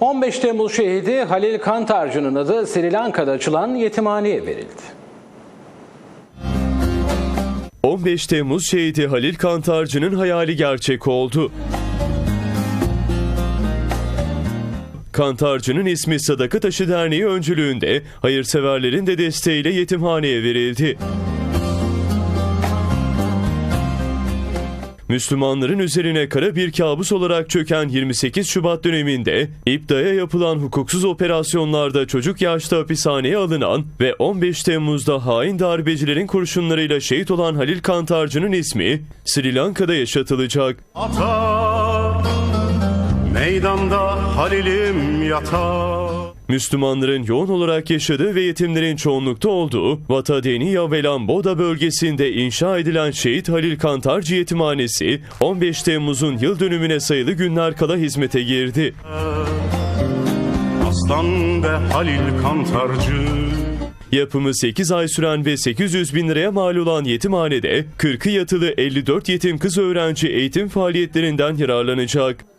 15 Temmuz şehidi Halil Kantarcı'nın adı Sri Lanka'da açılan yetimhaneye verildi. 15 Temmuz şehidi Halil Kantarcı'nın hayali gerçek oldu. Kantarcı'nın ismi Sadaka Taşı Derneği öncülüğünde hayırseverlerin de desteğiyle yetimhaneye verildi. Müslümanların üzerine kara bir kabus olarak çöken 28 Şubat döneminde İpda'ya yapılan hukuksuz operasyonlarda çocuk yaşta hapishaneye alınan ve 15 Temmuz'da hain darbecilerin kurşunlarıyla şehit olan Halil Kantarcı'nın ismi Sri Lanka'da yaşatılacak. Atar Meydanda Halil'im yatar Müslümanların yoğun olarak yaşadığı ve yetimlerin çoğunlukta olduğu Vatadeniya ve Lamboda bölgesinde inşa edilen Şehit Halil Kantarcı Yetimhanesi 15 Temmuz'un yıl dönümüne sayılı günler kala hizmete girdi. Aslan ve Halil Kantarcı Yapımı 8 ay süren ve 800 bin liraya mal olan yetimhanede 40'ı yatılı 54 yetim kız öğrenci eğitim faaliyetlerinden yararlanacak.